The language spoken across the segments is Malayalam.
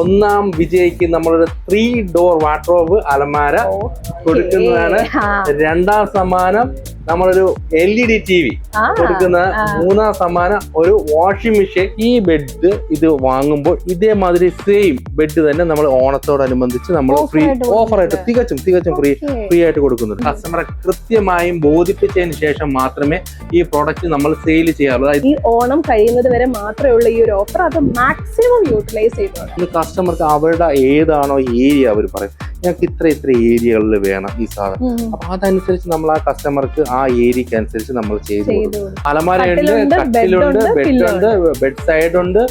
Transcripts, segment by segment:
ഒന്നാം വിജയിക്ക് നമ്മളൊരു ത്രീ ഡോർ വാട്ടർ അലമാര കൊടുക്കുന്നതാണ്. രണ്ടാം സമ്മാനം നമ്മളൊരു L E D T V കൊടുക്കുന്ന. മൂന്നാം സമ്മാനം ഒരു വാഷിംഗ് മെഷീൻ ഈ ബെഡ് ഇത് വാങ്ങുമ്പോൾ ഇതേമാതിരി സെയിം ബെഡ് തന്നെ നമ്മൾ ഓണത്തോടനുബന്ധിച്ച് നമ്മൾ ഫ്രീ ഓഫറായിട്ട് ഓഫർ ആയിട്ട് തികച്ചും തികച്ചും ഫ്രീ ഫ്രീ ആയിട്ട് കൊടുക്കുന്നുണ്ട്. കസ്റ്റമറെ കൃത്യമായും ബോധിപ്പിച്ചതിന് ശേഷം മാത്രമേ ഈ പ്രോഡക്റ്റ് നമ്മൾ സെയിൽ ചെയ്യാറുള്ളൂ. ഈ ഓണം കഴിയുന്നത് വരെ മാത്രമേ ഉള്ളൂ ഈ ഒരു ഓഫർ അത് മാക്സിമം യൂട്ടിലൈസ് ചെയ്തു കസ്റ്റമർക്ക് അവരുടെ ഏതാണോ ഏരിയ അവർ പറയും. ഞങ്ങൾക്ക് ഇത്ര ഇത്ര ഏരിയകളിൽ വേണം ഈ സാധനം. അപ്പൊ അതനുസരിച്ച് നമ്മൾ ആ കസ്റ്റമർക്ക് ആ ഏരിയക്ക് അനുസരിച്ച് നമ്മൾ ചെയ്തു അലമാരയുണ്ട് കട്ടിലുണ്ട്, ബെഡുണ്ട്, ബെഡ് സൈഡ് ഉണ്ട്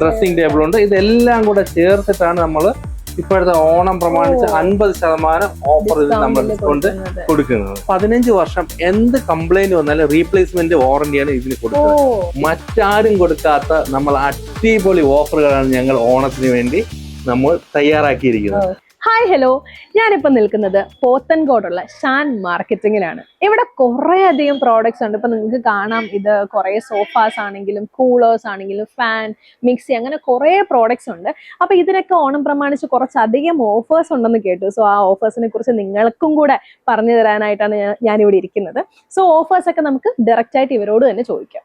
ഡ്രസ്സിംഗ് ടേബിൾ ഉണ്ട് ഇതെല്ലാം കൂടെ ചേർത്തിട്ടാണ് നമ്മൾ ഇപ്പോഴത്തെ ഓണം പ്രമാണിച്ച്. അൻപത് ശതമാനം ഓഫർ നമ്മൾ ഡിസ്കൗണ്ട് കൊടുക്കുന്നത്. പതിനഞ്ച് വർഷം എന്ത് കംപ്ലൈന്റ് വന്നാലും റീപ്ലേസ്മെന്റ് വാറന്റിയാണ് ഇതിന് കൊടുക്കുന്നത്. മറ്റാരും കൊടുക്കാത്ത നമ്മൾ അടിപൊളി ഓഫറുകളാണ് ഞങ്ങൾ ഓണത്തിന് വേണ്ടി നമ്മൾ തയ്യാറാക്കിയിരിക്കുന്നത്. ഹായ് ഹലോ ഞാനിപ്പോൾ നിൽക്കുന്നത് പോത്തൻകോടുള്ള ഷാൻ മാർക്കറ്റിങ്ങിലാണ്. ഇവിടെ കുറേ അധികം പ്രോഡക്റ്റ്സ് ഉണ്ട്. ഇപ്പം നിങ്ങൾക്ക് കാണാം ഇത് കുറേ സോഫാസ് ആണെങ്കിലും കൂളേഴ്സ് ആണെങ്കിലും ഫാൻ മിക്സി അങ്ങനെ കുറേ പ്രോഡക്റ്റ്സ് ഉണ്ട്. അപ്പോൾ ഇതിനൊക്കെ ഓണം പ്രമാണിച്ച് കുറച്ചധികം ഓഫേഴ്സ് ഉണ്ടെന്ന് കേട്ടു. സോ ആ ഓഫേഴ്സിനെ കുറിച്ച് നിങ്ങൾക്കും കൂടെ പറഞ്ഞു തരാനായിട്ടാണ് ഞാൻ ഞാനിവിടെ ഇരിക്കുന്നത്. സോ ഓഫേഴ്സൊക്കെ നമുക്ക് ഡയറക്റ്റായിട്ട് ഇവരോട് തന്നെ ചോദിക്കാം.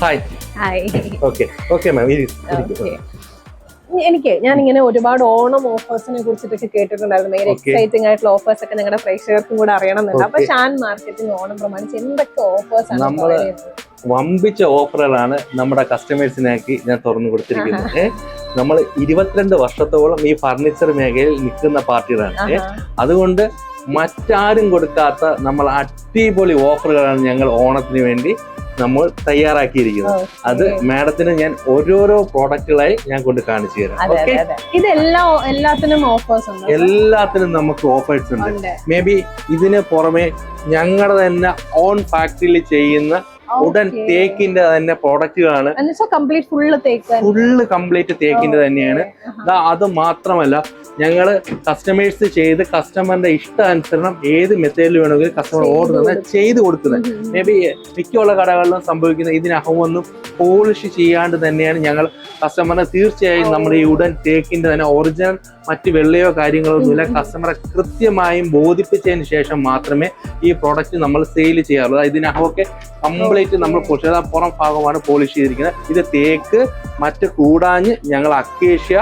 ഹായ് ഓക്കെ ഓക്കെ മാം എനിക്ക് ഞാൻ ഇങ്ങനെ ഒരുപാട് ഓണം ഓഫേഴ്സിനെ കുറിച്ചിട്ടൊക്കെ കേട്ടിട്ടുണ്ടായിരുന്നു. ഭയങ്കര എക്സൈറ്റിംഗ് ആയിട്ടുള്ള ഓഫേഴ്സ് ഒക്കെ നിങ്ങളുടെ പ്രേക്ഷകർക്കും കൂടെ അറിയണമെന്നുണ്ട്. അപ്പൊ. ഷാൻ മാർക്കറ്റിംഗ് ഓണം പ്രമാണിച്ച് എന്തൊക്കെ ഓഫേഴ്സ് ആണ് നമ്മൾ വമ്പിച്ച ഓഫറുകളാണ് നമ്മുടെ കസ്റ്റമേഴ്സിനാക്കി ഞാൻ തുറന്നു കൊടുത്തിരിക്കുന്നത്. നമ്മൾ ഇരുപത്തിരണ്ട് വർഷത്തോളം ഈ ഫർണിച്ചർ മേഖലയിൽ നിൽക്കുന്ന പാർട്ടികളാണ്. അതുകൊണ്ട് മറ്റാരും കൊടുക്കാത്ത നമ്മൾ അടിപൊളി ഓഫറുകളാണ് ഞങ്ങൾ ഓണത്തിന് വേണ്ടി നമ്മൾ തയ്യാറാക്കിയിരിക്കുന്നത്. അത് മാഡത്തിന് ഞാൻ ഓരോരോ പ്രോഡക്റ്റുകളായി ഞാൻ കൊണ്ട് കാണിച്ചു തരാം. ഓക്കെ? ഇതെല്ലാം എല്ലാത്തിനും ഓഫേഴ്സ് ഉണ്ട്? എല്ലാത്തിനും നമുക്ക് ഓഫേഴ്സ് ഉണ്ട്. മേ ബി ഇതിന് പുറമെ ഞങ്ങളുടെ തന്നെ ഓൺ ഫാക്ടറിയിൽ ചെയ്യുന്ന ഉടൻ. തേക്കിന്റെ തന്നെ പ്രോഡക്റ്റുകളാണ് ഫുള്ള് കംപ്ലീറ്റ് തേക്കിന്റെ തന്നെയാണ്. അത് മാത്രമല്ല ഞങ്ങൾ കസ്റ്റമേഴ്സ് ചെയ്ത് കസ്റ്റമറിന്റെ ഇഷ്ടാനുസരണം ഏത് മെത്തേഡിൽ വേണമെങ്കിലും കസ്റ്റമർ ഓർഡർ തന്നെ ചെയ്ത് കൊടുക്കുന്നത്. മേ ബി മിക്കുള്ള കടകളിലും സംഭവിക്കുന്ന ഇതിനകമൊന്നും പോളിഷ് ചെയ്യാണ്ട് തന്നെയാണ് ഞങ്ങൾ കസ്റ്റമറിനെ തീർച്ചയായും നമ്മൾ ഈ ഉടൻ തേക്കിന്റെ തന്നെ ഒറിജിനൽ മറ്റ് വെള്ളയോ കാര്യങ്ങളോ ഒന്നുമില്ല കസ്റ്റമറെ കൃത്യമായും ബോധിപ്പിച്ചതിന് ശേഷം മാത്രമേ ഈ പ്രോഡക്റ്റ് നമ്മൾ സെയിൽ ചെയ്യാറുള്ളൂ. ഇതിനകമൊക്കെ കംപ്ലീറ്റ് നമ്മൾ പുറം ഭാഗമാണ് പോളിഷ് ചെയ്തിരിക്കുന്നത്. ഇത് തേക്ക് മറ്റ് കൂടാഞ്ഞ് ഞങ്ങൾ അക്കേഷ്യ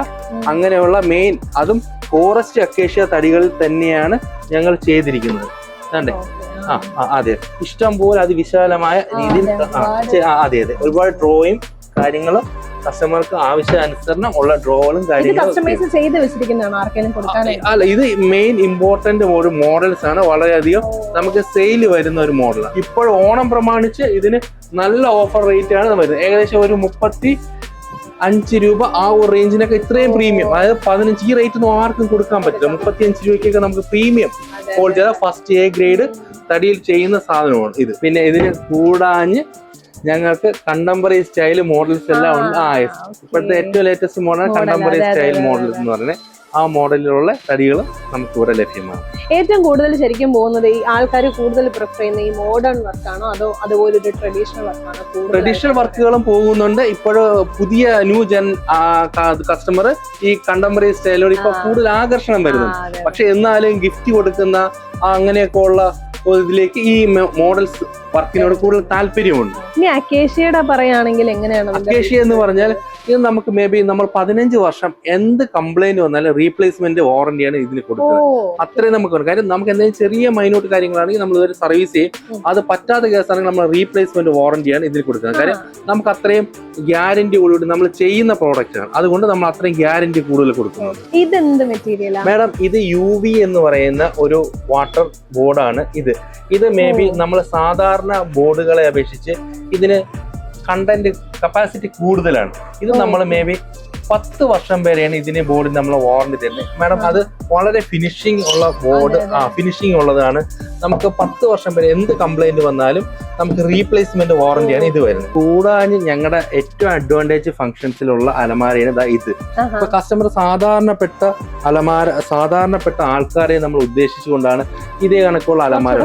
അങ്ങനെയുള്ള മെയിൻ അതും ഫോറസ്റ്റ് അക്കേഷ്യ തടികളിൽ തന്നെയാണ് ഞങ്ങൾ ചെയ്തിരിക്കുന്നത്. കണ്ടേ? ആ അതെ. ഇഷ്ടം പോലെ അതിവിശാലമായ രീതിയിൽ അതെ, അതെ അതെ. ഒരുപാട് ഡ്രോയും കാര്യങ്ങളും കസ്റ്റമർക്ക് ആവശ്യാനുസരണം ഉള്ള ഡ്രോകളും കാര്യങ്ങളും അല്ല ഇത് മെയിൻ ഇമ്പോർട്ടന്റ് ഒരു മോഡൽസ് ആണ്. വളരെയധികം നമുക്ക് സെയിൽ വരുന്ന ഒരു മോഡലാണ് ഇപ്പോൾ ഓണം പ്രമാണിച്ച് ഇതിന് നല്ല ഓഫർ റേറ്റ് ആണ് വരുന്നത്. ഏകദേശം ഒരു മുപ്പത്തി അഞ്ച് രൂപ ആ ഒരു റേഞ്ചിനൊക്കെ ഇത്രയും പ്രീമിയം അതായത് പതിനഞ്ച് ഈ റേറ്റ് ഒന്നും ആർക്കും കൊടുക്കാൻ പറ്റില്ല. മുപ്പത്തി അഞ്ച് രൂപയ്ക്കൊക്കെ നമുക്ക് പ്രീമിയം ക്വാളിറ്റി അതായത് ഫസ്റ്റ് എ ഗ്രേഡ് തടിയിൽ ചെയ്യുന്ന സാധനമാണ് ഇത്. പിന്നെ ഇതിന് കൂടാഞ്ഞ് ഞങ്ങൾക്ക് കണ്ടംപററി സ്റ്റൈൽ മോഡൽസ് എല്ലാം ഉണ്ട്. ആ. ഇപ്പോഴത്തെ ഏറ്റവും latest model contemporary style models എന്ന് പറയുന്നത് ആ മോഡലിലുള്ള തടികൾ നമുക്ക് ഇവിടെ ലഭ്യമാണ്. ഏറ്റവും കൂടുതൽ ശരിക്കും പോകുന്നത് ഈ ആൾക്കാർ കൂടുതൽ പ്രിഫർ ചെയ്യുന്ന ഈ മോഡേൺ വർക്കാണോ അതോ അതുപോലെ ഒരു ട്രഡീഷണൽ വർക്കാണോ ട്രഡീഷണൽ വർക്കുകളും പോകുന്നുണ്ട്. ഇപ്പോൾ പുതിയ ന്യൂ ജൻ കസ്റ്റമർ ഈ കണ്ടംപററി സ്റ്റൈലോട് ഇപ്പൊ കൂടുതൽ ആകർഷണം വരുന്നുണ്ട്. പക്ഷെ എന്നാലും ഗിഫ്റ്റ് കൊടുക്കുന്ന അങ്ങനെയൊക്കെ ഉള്ള ഇതിലേക്ക് ഈ മോഡൽസ് വർക്കിനോട് കൂടുതൽ താല്പര്യമുണ്ട്. ഇനി അക്കേഷ്യയുടെ പറയുകയാണെങ്കിൽ എങ്ങനെയാണ് അക്കേഷ്യ എന്ന് പറഞ്ഞാൽ ഇത് നമുക്ക് മേ ബി നമ്മൾ പതിനഞ്ച് വർഷം എന്ത് കംപ്ലൈന്റ് വന്നാലും റീപ്ലേസ്മെന്റ് വാറന്റിയാണ് ഇതിന് കൊടുക്കുന്നത്. അത്രയും നമുക്ക്. കാര്യം നമുക്ക് എന്തെങ്കിലും ചെറിയ മൈനോട്ട് കാര്യങ്ങളാണെങ്കിൽ നമ്മൾ ഇതൊരു സർവീസ് ചെയ്യും. അത് പറ്റാത്ത കേസാണെങ്കിൽ നമ്മൾ റീപ്ലേസ്മെന്റ് വാറന്റിയാണ് ഇതിന് കൊടുക്കുന്നത്. കാര്യം നമുക്ക് അത്രയും ഗ്യാരണ്ടി കൂടി നമ്മൾ ചെയ്യുന്ന പ്രോഡക്റ്റ് ആണ്. അതുകൊണ്ട് നമ്മൾ അത്രയും ഗ്യാരണ്ടി കൂടുതൽ കൊടുക്കുന്നത് ഇതെന്ത് മെറ്റീരിയൽ മാഡം ഇത് യു വി എന്ന് പറയുന്ന ഒരു വാട്ടർ ബോർഡാണ് ഇത്. ഇത് മേ ബി നമ്മൾ സാധാരണ ബോർഡുകളെ അപേക്ഷിച്ച് ഇതിന് കണ്ടന്റ് കപ്പാസിറ്റി കൂടുതലാണ്. ഇത്. നമ്മൾ മേ ബി പത്ത് വർഷം വരെയാണ് ഇതിന് ബോർഡിന് നമ്മൾ വാറണ്ടി തരുന്നത് മാഡം അത് വളരെ ഫിനിഷിംഗ് ഉള്ള ബോർഡ്. ആ ഫിനിഷിംഗ് ഉള്ളതാണ്. നമുക്ക് പത്ത് വർഷം വരെ എന്ത് കംപ്ലൈന്റ് വന്നാലും നമുക്ക് റീപ്ലേസ്മെന്റ് വാറന്റിയാണ് ഇത് വരുന്നത്. കൂടാതെ ഞങ്ങളുടെ ഏറ്റവും അഡ്വാന്റേജ് ഫംഗ്ഷൻസിലുള്ള അലമാരയാണ് ഇതാ. ഇത്. ഇപ്പൊ കസ്റ്റമർ സാധാരണപ്പെട്ട അലമാര സാധാരണപ്പെട്ട ആൾക്കാരെ നമ്മൾ ഉദ്ദേശിച്ചുകൊണ്ടാണ് ഇതേ കണക്കുള്ള അലമാര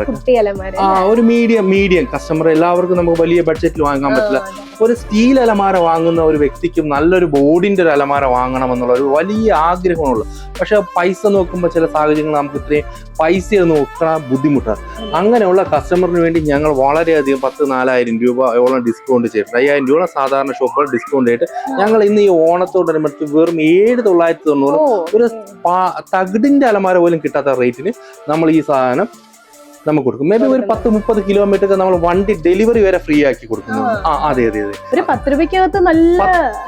ആ ഒരു മീഡിയം മീഡിയം കസ്റ്റമർ എല്ലാവർക്കും നമുക്ക് വലിയ ബഡ്ജറ്റിൽ വാങ്ങാൻ പറ്റില്ല. ഒരു സ്റ്റീൽ അലമാര വാങ്ങുന്ന ഒരു വ്യക്തിക്കും നല്ലൊരു ബോർഡിന്റെ ഒരു അലമാര വാങ്ങണം എന്നുള്ള ഒരു വലിയ ആഗ്രഹമാണുള്ളത്. പക്ഷെ പൈസ നോക്കുമ്പോൾ ചില സാഹചര്യങ്ങൾ നമുക്ക് ഇത്രയും പൈസ നോക്കാൻ ബുദ്ധിമുട്ടാണ് അങ്ങനെയുള്ള കസ്റ്റമറിന് വേണ്ടി ഞങ്ങൾ വളരെയധികം പത്ത് നാലായിരം രൂപയോളം ഡിസ്കൗണ്ട് ചെയ്തിട്ടുണ്ട്. അയ്യായിരം രൂപ സാധാരണ ഷോപ്പുകൾ ഡിസ്കൗണ്ട് ചെയ്തിട്ട് ഞങ്ങൾ ഇന്ന് ഈ ഓണത്തോടനുബന്ധിച്ച് വെറും ഏഴ് തൊള്ളായിരത്തി തൊണ്ണൂറ് ഒരു തകിടിന്റെ തകിടിന്റെ അലമാര പോലും കിട്ടാത്ത റേറ്റിന് നമ്മൾ ഈ സാധനം നമുക്ക് കൊടുക്കും. മേ ബി ഒരു പത്ത് മുപ്പത് കിലോമീറ്റർ നമ്മൾ വണ്ടി ഡെലിവറി വരെ ഫ്രീ ആക്കി കൊടുക്കുന്നുണ്ട് ആ. അതെ അതെ അതെ. ഒരു പത്ത് രൂപയ്ക്കകത്ത് നല്ല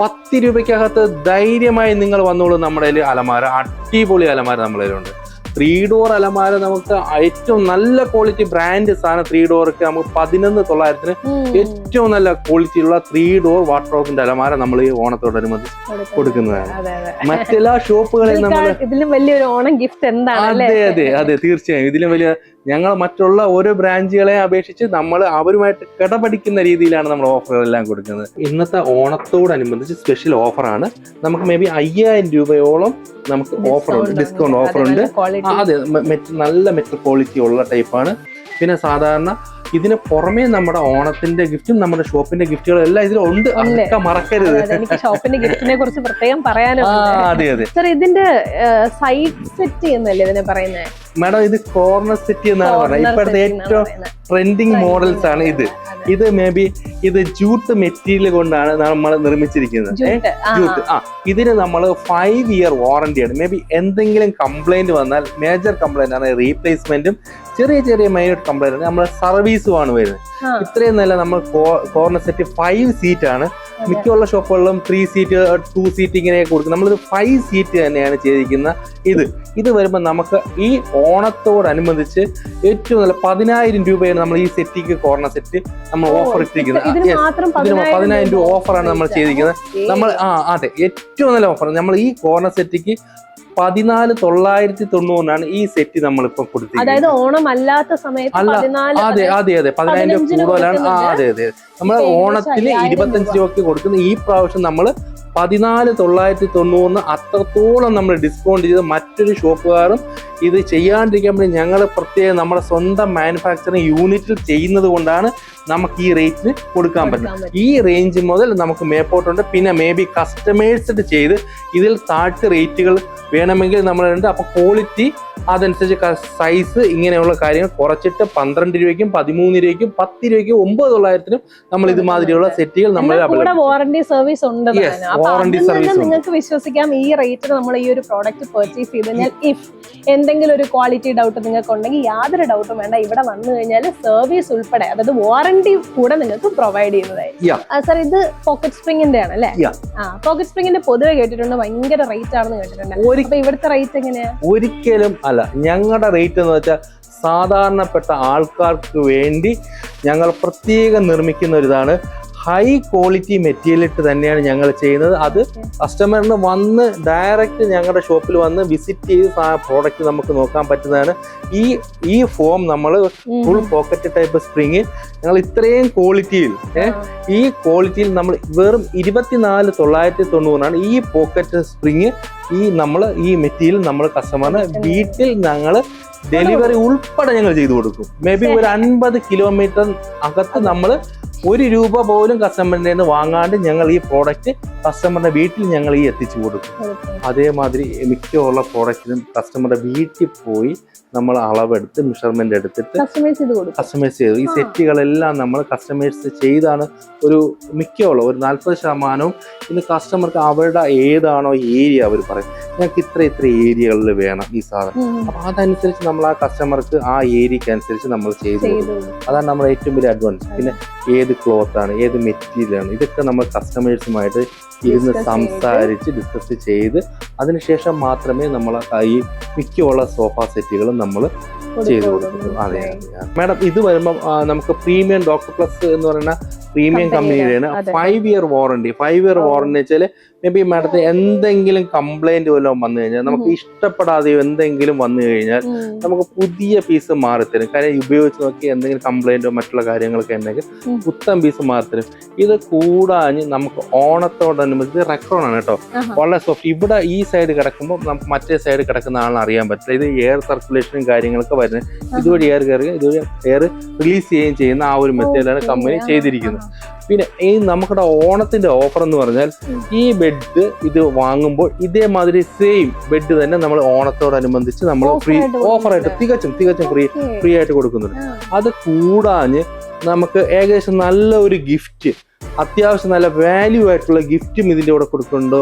പത്ത് രൂപയ്ക്കകത്ത് ധൈര്യമായി നിങ്ങൾ വന്നോളൂ നമ്മുടെ കയ്യിൽ അലമാര. അടിപൊളി അലമാര നമ്മുടെ കയ്യിലുണ്ട്. ത്രീ ഡോർ അലമാര നമുക്ക് ഏറ്റവും നല്ല ക്വാളിറ്റി ബ്രാൻഡ് സാധനം ത്രീ ഡോർക്ക് നമുക്ക് പതിനൊന്ന് തൊള്ളായിരത്തിന് ഏറ്റവും നല്ല ക്വാളിറ്റി ഉള്ള ത്രീ ഡോർ വാട്ടർഡ്രോപ്പിന്റെ അലമാര നമ്മൾ ഈ ഓണത്തോടനുബന്ധിച്ച് കൊടുക്കുന്നതാണ്. മറ്റെല്ലാ ഷോപ്പുകളിൽ നമ്മൾ ഇതിലും ഇതിലും വലിയൊരു ഓണം ഗിഫ്റ്റ് എന്താണ് അതെ അതെ അതെ തീർച്ചയായും. ഇതിലും വലിയ ഞങ്ങൾ മറ്റുള്ള ഓരോ ബ്രാഞ്ചുകളെ അപേക്ഷിച്ച് നമ്മൾ അവരുമായിട്ട് കിടപടിക്കുന്ന രീതിയിലാണ് നമ്മൾ ഓഫറുകളെല്ലാം കൊടുക്കുന്നത്. ഇന്നത്തെ ഓണത്തോടനുബന്ധിച്ച് സ്പെഷ്യൽ ഓഫറാണ് നമുക്ക് മേ ബി അയ്യായിരം രൂപയോളം നമുക്ക് ഓഫർ ഉണ്ട്. ഡിസ്കൗണ്ട് ഓഫർ ഉണ്ട്. ആ, അതെ നല്ല മെറ്റൽ ക്വാളിറ്റി ഉള്ള ടൈപ്പാണ് പിന്നെ സാധാരണ ഇതിന് പുറമേ നമ്മുടെ ഓണത്തിന്റെ ഗിഫ്റ്റും നമ്മുടെ ഷോപ്പിന്റെ ഗിഫ്റ്റുകളും എല്ലാം ഇതിൽ ഉണ്ട്. അതൊക്കെ മറക്കരുത്. എനിക്ക് ഷോപ്പിന്റെ ഗിഫ്റ്റിനെ കുറിച്ച് പ്രത്യേകം പറയാനുണ്ട്. സർ ഇതിന്റെ സൈഡ് സെറ്റ് എന്നല്ലേ ഇതിനെ പറയുന്നത് മാഡം ഇത് കോർണർ സെറ്റ് എന്നാണ് പറയുന്നത്. ഇപ്പോഴത്തെ ഏറ്റവും ട്രെൻഡിങ് മോഡൽസ് ആണ് ഇത്. ഇത് മേ ബി ഇത് ജൂട്ട് മെറ്റീരിയൽ കൊണ്ടാണ് നമ്മൾ നിർമ്മിച്ചിരിക്കുന്നത്. ജൂട്ട് ആ. ഇതിന് നമ്മൾ ഫൈവ് ഇയർ വാറന്റിയാണ് മേ ബി എന്തെങ്കിലും കംപ്ലൈന്റ് വന്നാൽ മേജർ കംപ്ലൈന്റ് ആണ് റീപ്ലേസ്മെന്റും ചെറിയ ചെറിയ മൈനോട്ട് കംപ്ലൈന്റ് നമ്മളെ നമ്മുടെ സർവീസുമാണ് വരുന്നത്. ഇത്രയും നല്ല നമ്മൾ കോർണർ സെറ്റ് ഫൈവ് സീറ്റ് ആണ്. മിക്കുള്ള ഷോപ്പുകളിലും ത്രീ സീറ്റ് ടു സീറ്റ് ഇങ്ങനെ കൊടുക്കും നമ്മളിത് ഫൈവ് സീറ്റ് തന്നെയാണ് ചെയ്തിരിക്കുന്ന ഇത്. ഇത് വരുമ്പോൾ നമുക്ക് ഈ ഓണത്തോടനുബന്ധിച്ച് ഏറ്റവും നല്ല പതിനായിരം രൂപയാണ് നമ്മൾ ഈ സെറ്റിക്ക് കോർണർ സെറ്റ് നമ്മൾ ഓഫർ ഇട്ടിരിക്കുന്നത്. പതിനായിരം രൂപ ഓഫറാണ് നമ്മൾ ചെയ്തിരിക്കുന്നത്. നമ്മൾ ആ അതെ. ഏറ്റവും നല്ല ഓഫർ നമ്മൾ ഈ കോർണർ സെറ്റിക്ക് പതിനാല് തൊള്ളായിരത്തി തൊണ്ണൂറിനാണ് ഈ സെറ്റ് നമ്മളിപ്പോ കൊടുത്തത് അതായത് ഓണം അല്ലാത്ത സമയത്ത് അതെ അതെ അതെ പതിനായിരം രൂപ കൂടുതലാണ്. ആ അതെ അതെ നമ്മൾ ഓണത്തിന് ഇരുപത്തഞ്ച് രൂപ. രൂപയ്ക്ക് കൊടുക്കുന്ന ഈ പ്രാവശ്യം നമ്മൾ പതിനാല് തൊള്ളായിരത്തി തൊണ്ണൂറിന് അത്രത്തോളം നമ്മൾ ഡിസ്കൗണ്ട് ചെയ്ത് മറ്റൊരു ഷോപ്പുകാരും ഇത് ചെയ്യാണ്ടിരിക്കാൻ വേണ്ടി ഞങ്ങൾ പ്രത്യേകം നമ്മുടെ സ്വന്തം മാനുഫാക്ചറിങ് യൂണിറ്റിൽ ചെയ്യുന്നത് കൊണ്ടാണ് നമുക്ക് ഈ റേറ്റിന് കൊടുക്കാൻ പറ്റും. ഈ റേഞ്ച് മുതൽ നമുക്ക് മേപ്പോട്ടുണ്ട് പിന്നെ മേ ബി കസ്റ്റമൈസ്ഡ് ചെയ്ത് ഇതിൽ താഴ്ത്തി റേറ്റുകൾ വേണമെങ്കിൽ നമ്മളുണ്ട് അപ്പോൾ ക്വാളിറ്റി അതനുസരിച്ച് സൈസ് ഇങ്ങനെയുള്ള കാര്യങ്ങൾ കുറച്ചിട്ട് പന്ത്രണ്ട് രൂപയ്ക്കും പതിമൂന്ന് രൂപയ്ക്കും പത്ത് രൂപയ്ക്കും ഒമ്പത് തൊള്ളായിരത്തിനും നമ്മൾ ഇതുമാതിരിയുള്ള സെറ്റുകൾ നമ്മൾ വാറണ്ടി സർവീസ് ഉണ്ട് വാറണ്ടി സർവീസ്. നിങ്ങൾക്ക് വിശ്വസിക്കാം ഈ റേറ്റിന് നമ്മൾ ഈ ഒരു പ്രോഡക്റ്റ് പെർച്ചേസ് ചെയ്ത് കഴിഞ്ഞാൽ ഇഫ് എന്തെങ്കിലും ഒരു ക്വാളിറ്റി ഡൗട്ട് നിങ്ങൾക്ക് ഉണ്ടെങ്കിൽ യാതൊരു ഡൗട്ടും വേണ്ട. ഇവിടെ വന്നു കഴിഞ്ഞാൽ സർവീസ് ഉൾപ്പെടെ അതായത് വാറണ്ടി കൂടെ നിങ്ങൾക്ക് പ്രൊവൈഡ്. ചെയ്യുന്നതായിരിക്കും സാർ ഇത് പോക്കറ്റ് സ്പ്രിങ്ങിന്റെ ആണ് അല്ലേ. ആ പോക്കറ്റ് സ്പ്രിങ്ങിന്റെ പൊതുവെ കേട്ടിട്ടുണ്ട് ഭയങ്കര റേറ്റ് ആണെന്ന് കേട്ടിട്ടുണ്ട് ഇവിടുത്തെ റേറ്റ് എങ്ങനെയാ ഒരിക്കലും അല്ല ഞങ്ങളുടെ റേറ്റ് എന്ന് വെച്ചാൽ സാധാരണപ്പെട്ട ആൾക്കാർക്ക് വേണ്ടി ഞങ്ങൾ പ്രത്യേകം നിർമ്മിക്കുന്ന ഒരു ഇതാണ് ഹൈ ക്വാളിറ്റി മെറ്റീരിയൽ ഇട്ട് തന്നെയാണ് ഞങ്ങൾ ചെയ്യുന്നത്. അത് കസ്റ്റമറിന് വന്ന് ഡയറക്റ്റ് ഞങ്ങളുടെ ഷോപ്പിൽ വന്ന് വിസിറ്റ് ചെയ്ത് ആ പ്രോഡക്റ്റ് നമുക്ക് നോക്കാൻ പറ്റുന്നതാണ്. ഈ ഈ ഫോം നമ്മൾ ഫുൾ പോക്കറ്റ് ടൈപ്പ് സ്പ്രിങ് ഞങ്ങൾ ഇത്രയും ക്വാളിറ്റിയിൽ ഈ ക്വാളിറ്റിയിൽ നമ്മൾ വെറും ഇരുപത്തിനാല് തൊള്ളായിരത്തി തൊണ്ണൂറാണ് ഈ പോക്കറ്റ് സ്പ്രിങ് ഈ നമ്മൾ ഈ മെറ്റീരിയൽ നമ്മൾ കസ്റ്റമറിന് വീട്ടിൽ ഞങ്ങൾ ഡെലിവറി ഉൾപ്പെടെ ഞങ്ങൾ ചെയ്തു കൊടുക്കും. മേ ബി ഒരു അൻപത് കിലോമീറ്റർ അകത്ത് നമ്മൾ ഒരു രൂപ പോലും കസ്റ്റമറിന്റെ നിന്ന് വാങ്ങാണ്ട് ഞങ്ങൾ ഈ പ്രോഡക്റ്റ് കസ്റ്റമറിന്റെ വീട്ടിൽ ഞങ്ങൾ ഈ എത്തിച്ചു കൊടുക്കും. അതേമാതിരി മിക്കുള്ള പ്രോഡക്റ്റിനും കസ്റ്റമറുടെ വീട്ടിൽ പോയി നമ്മൾ അളവെടുത്ത് മെഷർമെന്റ് എടുത്തിട്ട് കസ്റ്റമൈസ് ചെയ്ത് കൊടുക്കും. കസ്റ്റമൈസ് ചെയ്തു ഈ. സെറ്റുകളെല്ലാം നമ്മൾ കസ്റ്റമൈസ് ചെയ്താണ് ഒരു മിക്കുള്ള ഒരു നാൽപ്പത് ശതമാനവും ഇന്ന് കസ്റ്റമർക്ക് അവരുടെ ഏതാണോ ഏരിയ അവർ പറയും. ഞങ്ങൾക്ക് ഇത്ര ഇത്ര ഏരിയകളിൽ വേണം ഈ സാധനം. അപ്പൊ അതനുസരിച്ച് നമ്മൾ ആ കസ്റ്റമർക്ക് ആ ഏരിയക്ക് അനുസരിച്ച് നമ്മൾ ചെയ്തു കൊടുക്കും. അതാണ് നമ്മൾ ഏറ്റവും വലിയ അഡ്വാൻസ് പിന്നെ ഏത് ക്ലോത്ത് ആണ് ഏത് മെറ്റീരിയൽ ആണ് ഇതൊക്കെ നമ്മൾ കസ്റ്റമേഴ്സുമായിട്ട് ഇരുന്ന് സംസാരിച്ച് ഡിസ്കസ് ചെയ്ത് അതിനുശേഷം മാത്രമേ നമ്മൾ ഈ മിക്കുള്ള സോഫ സെറ്റുകളും നമ്മൾ ചെയ്തു കൊടുക്കുന്നു കൊടുക്കും. അതെ മാഡം ഇത് വരുമ്പോൾ നമുക്ക് പ്രീമിയം ഡോക്ടർ പ്ലസ് എന്ന് പറയുന്ന പ്രീമിയം കമ്പനിയുടെ, കമ്പനിയുടെയാണ്. Five year warranty five year. Warranty വെച്ചാൽ മേ ബി മാഡത്തിന് എന്തെങ്കിലും കംപ്ലൈന്റ് വല്ലതും വന്നു കഴിഞ്ഞാൽ നമുക്ക് ഇഷ്ടപ്പെടാതെ ഇഷ്ടപ്പെടാതെയോ എന്തെങ്കിലും വന്നു കഴിഞ്ഞാൽ നമുക്ക് പുതിയ പീസ് മാറിത്തരും കാര്യം ഉപയോഗിച്ച് നോക്കി എന്തെങ്കിലും കംപ്ലൈന്റോ മറ്റുള്ള കാര്യങ്ങളൊക്കെ ഉണ്ടെങ്കിൽ പുത്തം പുത്തൻ പീസ് മാറിത്തരും ഇത് കൂടാഞ്ഞ് നമുക്ക് ഓണത്തോടനുബന്ധിച്ച് റെക്കോർഡ് ആണ് കേട്ടോ. വളരെ സോഫ്റ്റ് ഇവിടെ ഈ സൈഡ് കിടക്കുമ്പോൾ നമുക്ക് മറ്റേ സൈഡ് കിടക്കുന്ന ആളെ അറിയാൻ പറ്റില്ല. ഇത് എയർ സർക്കുലേഷനും കാര്യങ്ങളൊക്കെ വരുന്നത്. ഇതുവഴി എയർ കയറുകയും ഇതുവഴി എയർ റിലീസ് ചെയ്യുകയും ചെയ്യുന്ന ആ ഒരു മെത്തേഡാണ് കമ്പനി ചെയ്തിരിക്കുന്നത്. പിന്നെ ഈ നമ്മുടെ ഓണത്തിന്റെ ഓഫർ എന്ന് പറഞ്ഞാൽ ഈ ബെഡ് ഇത് വാങ്ങുമ്പോൾ ഇതേമാതിരി സെയിം ബെഡ് തന്നെ നമ്മൾ ഓണത്തോടനുബന്ധിച്ച് നമ്മൾ ഫ്രീ ഓഫറായിട്ട് തികച്ചും തികച്ചും ഫ്രീ ഫ്രീ ആയിട്ട് കൊടുക്കുന്നുണ്ട്. അത് കൂടാഞ്ഞ് നമുക്ക് ഏകദേശം നല്ല ഒരു ഗിഫ്റ്റ് അത്യാവശ്യം നല്ല വാല്യൂ ആയിട്ടുള്ള ഗിഫ്റ്റും ഇതിന്റെ കൂടെ കൊടുക്കുന്നുണ്ട്.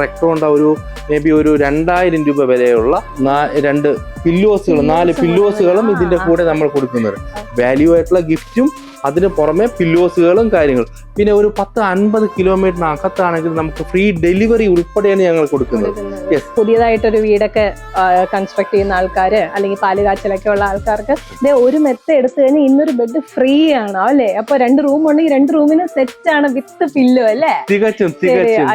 റെക്ടോണ്ട ഒരു മേ ബി ഒരു രണ്ടായിരം രൂപ വിലയുള്ള നാ- രണ്ട് പില്ലോസുകൾ നാല് പില്ലോസുകളും ഇതിന്റെ കൂടെ നമ്മൾ കൊടുക്കുന്നുണ്ട്. വാല്യൂ ആയിട്ടുള്ള ഗിഫ്റ്റും അതിന് പുറമെ പില്ലോസുകളും കാര്യങ്ങളും. പിന്നെ ഒരു പത്ത് അൻപത് കിലോമീറ്ററിന് അകത്താണെങ്കിൽ നമുക്ക് ഫ്രീ ഡെലിവറി ഉൾപ്പെടെയാണ് ഞങ്ങൾ കൊടുക്കുന്നത്. പുതിയതായിട്ടൊരു വീടൊക്കെ കൺസ്ട്രക്ട് ചെയ്യുന്ന ആൾക്കാര് അല്ലെങ്കിൽ പാൽ കാച്ചലൊക്കെ ഉള്ള ആൾക്കാർക്ക് ഇതേ ഒരു മെത്ത എടുത്തു കഴിഞ്ഞാൽ ഇന്നൊരു ബെഡ് ഫ്രീ ആണ് അല്ലേ? അപ്പൊ രണ്ട് റൂം ഉണ്ടെങ്കിൽ രണ്ട് റൂമിന് സെറ്റ് ആണ് വിത്ത് പില്ലോ അല്ലേ? തികച്ചും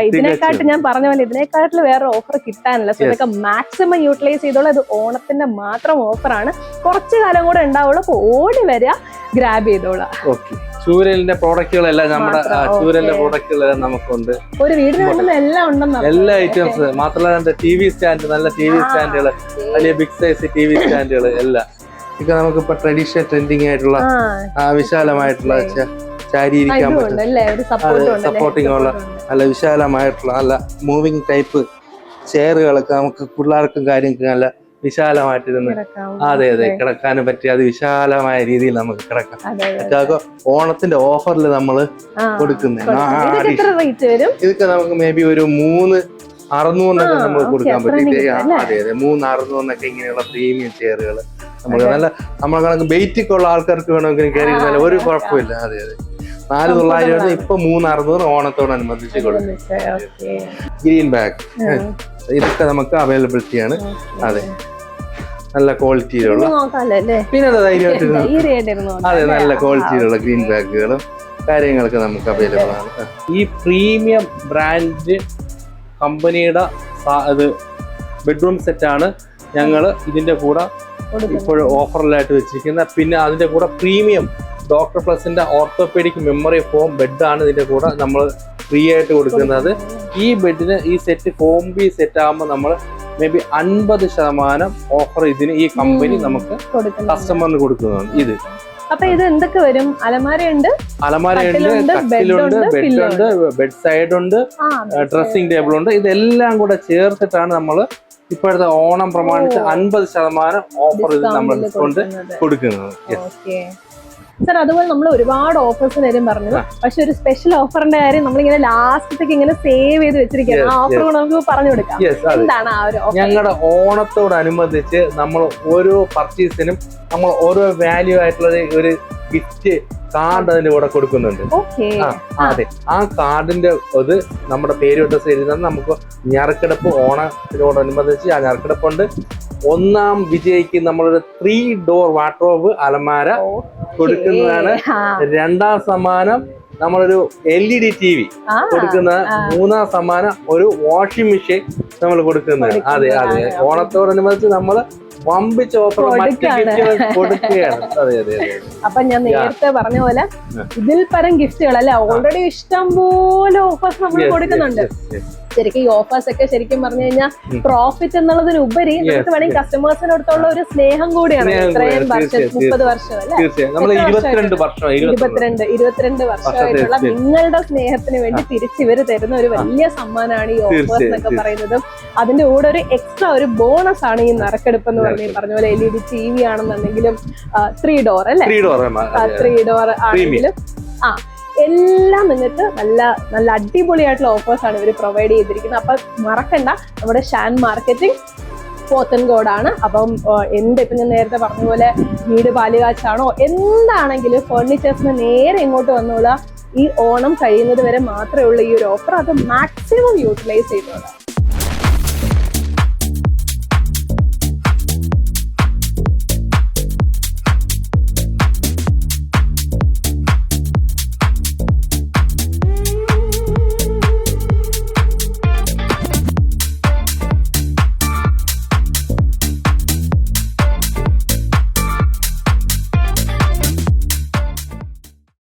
ഇതിനെക്കാട്ടും ഞാൻ പറഞ്ഞ പോലെ ഇതിനെക്കാട്ടിൽ വേറെ ഓഫർ കിട്ടാനില്ല. സോ. ഇതൊക്കെ മാക്സിമം യൂട്ടിലൈസ് ചെയ്തോളൂ. അത് ഓണത്തിന്റെ മാത്രം ഓഫറാണ് കുറച്ചു കാലം കൂടെ ഉണ്ടാവുള്ളൂ. അപ്പൊ ഓടി വരിക ഗ്രാബ് ചെയ്തോളാം. ഓക്കെ ചൂരലിന്റെ പ്രോഡക്റ്റുകളെല്ലാം നമ്മുടെ ചൂരലിന്റെ. പ്രോഡക്റ്റുകളെല്ലാം നമുക്കുണ്ട്. ഒരു വീടിന് വേണ്ടുന്ന എല്ലാം ഉണ്ടെന്നാണ് എല്ലാ ഐറ്റംസ് മാത്രമല്ല ടി വി സ്റ്റാൻഡ് നല്ല ടി വി സ്റ്റാൻഡുകൾ വലിയ ബിഗ് സൈസ് ടി വി സ്റ്റാൻഡുകൾ എല്ലാം. ഇതൊക്കെ നമുക്ക് ഇപ്പൊ ട്രഡീഷണൽ ട്രെൻഡിങ് ആയിട്ടുള്ള വിശാലമായിട്ടുള്ള ചാരി ഇരിക്കാൻ പറ്റും. സപ്പോർട്ടിംഗ് ഉള്ള നല്ല വിശാലമായിട്ടുള്ള നല്ല മൂവിങ് ടൈപ്പ് ചെയറുകളൊക്കെ നമുക്ക് പിള്ളേർക്കും കാര്യങ്ങൾക്ക് നല്ല വിശാലമായിട്ടിരുന്ന്. അതെ അതെ? കിടക്കാനും പറ്റിയ അത് വിശാലമായ രീതിയിൽ നമുക്ക് കിടക്കാം. അതെ. ഓണത്തിന്റെ ഓഫറിൽ നമ്മൾ കൊടുക്കുന്നത് ഇതൊക്കെ നമുക്ക് മേ ബി ഒരു മൂന്ന് അറുന്നൂറിനൊക്കെ നമുക്ക് കൊടുക്കാൻ പറ്റും? അതെ അതെ. മൂന്ന് അറുന്നൂറിനൊക്കെ ഇങ്ങനെയുള്ള പ്രീമിയം ചെയറുകൾ നമുക്ക് നല്ല നമ്മളെ കണക്ക് വെയിറ്റ് ഉള്ള ആൾക്കാർക്ക് വേണമെങ്കിൽ കയറി ഇരുന്നാലും ഒരു കുഴപ്പമില്ല. അതെ അതെ. നാല് തൊള്ളായിരം. ഇപ്പൊ മൂന്ന് അറുന്നൂറ് ഓണത്തോടനുബന്ധിച്ച് കൊടുക്കും. ഗ്രീൻ ബാഗ് ഇതൊക്കെ നമുക്ക് അവൈലബിലിറ്റിയാണ് അതെ. നല്ല ക്വാളിറ്റിയിലുള്ള പിന്നെ അത്? നല്ല ക്വാളിറ്റിയിലുള്ള. ഗ്രീൻ ബാഗുകളും കാര്യങ്ങളൊക്കെ നമുക്ക് അവൈലബിൾ ആണ്. ഈ പ്രീമിയം ബ്രാൻഡ് കമ്പനിയുടെ ഇത് ബെഡ്റൂം സെറ്റാണ് ഞങ്ങൾ ഇതിന്റെ കൂടെ ഇപ്പോഴും ഓഫറിലായിട്ട് വെച്ചിരിക്കുന്ന പിന്നെ അതിന്റെ കൂടെ പ്രീമിയം ഡോക്ടർ പ്ലസിന്റെ ഓർത്തോപീഡിക് മെമ്മറി ഫോം ബെഡാണ് ഇതിന്റെ കൂടെ നമ്മൾ ഫ്രീ ആയിട്ട് കൊടുക്കുന്നത്. ഈ ബെഡിന് ഈ സെറ്റ് ഫോം ബി സെറ്റ് ആകുമ്പോൾ നമ്മൾ മേ ബി അൻപത് ശതമാനം ഓഫർ ഇതിന് ഈ കമ്പനി. നമുക്ക്. കസ്റ്റമറിന് കൊടുക്കുന്നതാണ്. ഇത്. അപ്പൊ ഇത് എന്തൊക്കെ വരും? അലമാരയുണ്ട് അലമാരയുണ്ട് കട്ടിലുണ്ട്, ബെഡുണ്ട്, ബെഡ് സൈഡ് ഉണ്ട് ഡ്രസ്സിംഗ് ടേബിൾ ഉണ്ട്. ഇതെല്ലാം കൂടെ ചേർത്തിട്ടാണ് നമ്മൾ ഇപ്പോഴത്തെ ഓണം പ്രമാണിച്ച്. അൻപത് ശതമാനം ഓഫർ ഇത് നമ്മൾ ഡിസ്കൗണ്ട് കൊടുക്കുന്നത്. സാർ അതുപോലെ നമ്മൾ ഒരുപാട് ഓഫേഴ്സ് നേരം പറഞ്ഞു. പക്ഷെ ഒരു സ്പെഷ്യൽ ഓഫറിന്റെ കാര്യം നമ്മളിങ്ങനെ ലാസ്റ്റത്തേക്ക് ഇങ്ങനെ സേവ് ചെയ്ത് വെച്ചിരിക്കുകയാണ്. ആ ഓഫർ നമുക്ക് പറഞ്ഞു കൊടുക്കാം. എന്താണ് ആ ഒരു ഞങ്ങളുടെ ഓണത്തോടനുബന്ധിച്ച് നമ്മൾ ഓരോ പർച്ചേസിനും നമ്മൾ ഓരോ വാല്യൂ ആയിട്ടുള്ള ഒരു ഗിഫ്റ്റ് കാർഡ് അതിന്റെ കൂടെ കൊടുക്കുന്നുണ്ട്. അതെ. ആ കാർഡിന്റെ ഇത് നമ്മുടെ പേര് അഡ്രസ് എഴുതുന്നത് നമുക്ക് ഞറക്കെടുപ്പ് ഓണത്തിനോടനുബന്ധിച്ച് ആ ഞറക്കെടുപ്പുണ്ട് ഒന്നാം വിജയിക്ക് നമ്മളൊരു ത്രീ ഡോർ വാട്രോബ് അലമാര കൊടുക്കുന്നതാണ്. രണ്ടാം സമ്മാനം നമ്മളൊരു L E D T V കൊടുക്കുന്ന മൂന്നാം സമ്മാനം ഒരു വാഷിംഗ് മെഷീൻ നമ്മൾ കൊടുക്കുന്നത് അതെ അതെ. ഓണത്തോടനുബന്ധിച്ച് നമ്മൾ വമ്പിച്ച ഓഫർ കൊടുക്കുകയാണ്. അതെ അതെ അപ്പൊ ഞാൻ നേരത്തെ പറഞ്ഞ പോലെ ഇതിൽ പരം ഗിഫ്റ്റുകൾ അല്ലെ ഓൾറെഡി ഇഷ്ടം പോലെ ഓഫേഴ്സ് നമ്മൾ കൊടുക്കുന്നുണ്ട്. ശരിക്കും ഈ ഓഫേഴ്സ് ഒക്കെ ശരിക്കും പറഞ്ഞു കഴിഞ്ഞാൽ. പ്രോഫിറ്റ് എന്നുള്ളതിനുപരി നമുക്ക് വേണമെങ്കിൽ. കസ്റ്റമേഴ്സിനടുത്തുള്ള ഒരു സ്നേഹം കൂടിയാണ് ഇത്രയും വർഷം മുപ്പത് വർഷം അല്ലെ? ഇരുപത്തിരണ്ട് ഇരുപത്തിരണ്ട് വർഷമായിട്ടുള്ള നിങ്ങളുടെ സ്നേഹത്തിന് വേണ്ടി തിരിച്ച് ഇവർ തരുന്ന ഒരു വലിയ സമ്മാനമാണ് ഈ ഓഫേഴ്സ് എന്നൊക്കെ പറയുന്നത്. അതിന്റെ കൂടെ ഒരു എക്സ്ട്രാ ഒരു ബോണസ് ആണ് ഈ നറുക്കെടുപ്പ് എന്ന് പറഞ്ഞ പറഞ്ഞ പോലെ L E D T V ആണെന്നുണ്ടെങ്കിലും ത്രീ ഡോർ അല്ലെ? ത്രീ ഡോർ ത്രീ ഡോർ ആണെങ്കിലും. ആ എല്ലാം നിങ്ങൾക്ക് നല്ല നല്ല അടിപൊളിയായിട്ടുള്ള ഓഫേഴ്സ് ആണ് ഇവർ പ്രൊവൈഡ് ചെയ്തിരിക്കുന്നത്. അപ്പൊ മറക്കണ്ട നമ്മുടെ ഷാൻ മാർക്കറ്റിംഗ് പോത്തൻകോടാണ്. അപ്പം എന്ത് ഇപ്പം ഞാൻ നേരത്തെ പറഞ്ഞ പോലെ വീട് പാലുകാച്ചാണോ എന്താണെങ്കിലും ഫേർണിച്ചേഴ്സിന് നേരെ ഇങ്ങോട്ട് വന്നുള്ള ഈ ഓണം കഴിയുന്നത് വരെ മാത്രമേ ഉള്ളൂ ഈ ഒരു ഓഫർ അത് മാക്സിമം യൂട്ടിലൈസ് ചെയ്തോളാം.